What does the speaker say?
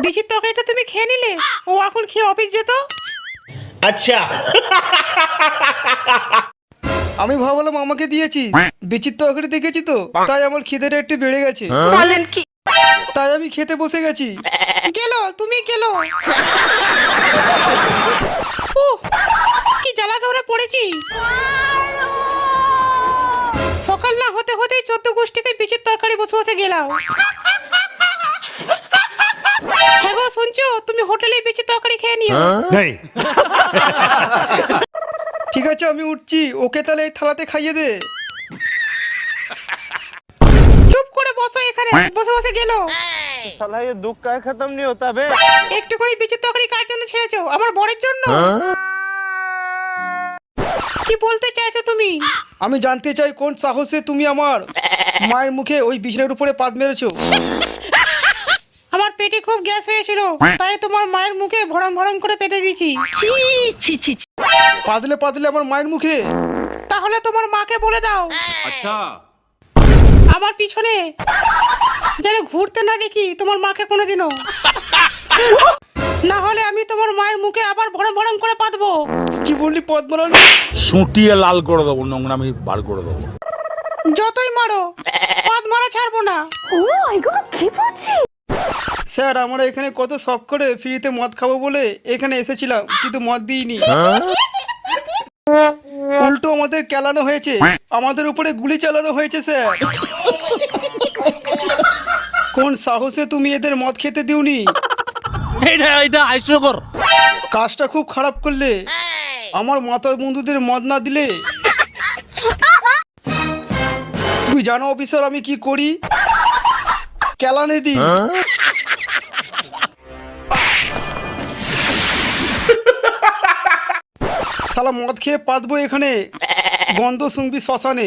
দিশির তরকারিটা তুমি খেয়ে নিলে? ও এখন খেয়ে অফিস যেত? আচ্ছা। আমি ভাবলাম আমাকে দিয়েছি হ্যাঁ। বিচিত্র আকারে দেখেছি তো? তাই আমার খিদেটা একটু বেড়ে গেছে। হ্যাঁ। বলেন কি? তাই আমি খেতে বসে গেছি। গেল? তুমি গেল? উহ, কি জ্বালা দৌড়ে পড়েছি? সকাল না হতে হতেই চোদ্দ গোষ্ঠীকে বিচিত্র তরকারি বসে বসে গেলাম। হ্যাঁ গো শুনছো তুমি হোটেলে বিচির তরকারি খেয়ে নিও नहीं ঠিক আছে আমি উঠছি ওকে তাহলে এই থালাতে খাইয়ে দে চুপ করে বসো এখানে বসে বসে গেল साला ये दुख का खत्म नहीं होता बे একটুখানি বিচির তরকারি কার জন্য ছেড়েছো আমার বরের জন্য কি বলতে চাইছো তুমি আমি জানতে চাই কোন সাহসে তুমি আমার মায়ের মুখে ওই বিছানার উপরে পাত মেরেছো আমার পেটে খুব গ্যাস হয়েছিল তাই তোমার মায়ের মুখে ভরম ভরম করে পেতে দিয়েছি। পাতলে পাতলে আমার মায়ের মুখে। তাহলে তোমার মাকে বলে দাও। আচ্ছা। আমার পিছনে। যেন ঘুরতে না দেখি তোমার মাকে কোনোদিনও। না হলে আমি তোমার মায়ের মুখে আবার ভরম ভরম করে পাতবো। কি বললি পদ সুটিয়ে লাল করে দেবো নোংরা আমি বার করে দেবো। যতই মারো পাত মারা ছাড়বো না। স্যার আমরা এখানে কত শখ করে ফ্রিতে মদ খাব বলে এখানে এসেছিলাম কিন্তু মদ দিইনি। উল্টো আমাদের কেলানো হয়েছে। আমাদের উপরে গুলি চালানো হয়েছে স্যার। কোন সাহসে তুমি এদের মদ খেতে দিওনি? এটা এটা হাস্যকর। কাজটা খুব খারাপ করলে। আমার মাতার বন্ধুদের মদ না দিলে। তুমি জানো অফিসার আমি কি করি? কেলানে দিই। শালা মদ খেয়ে পাতবো এখানে? গন্ধ শুনবি শ্মশানে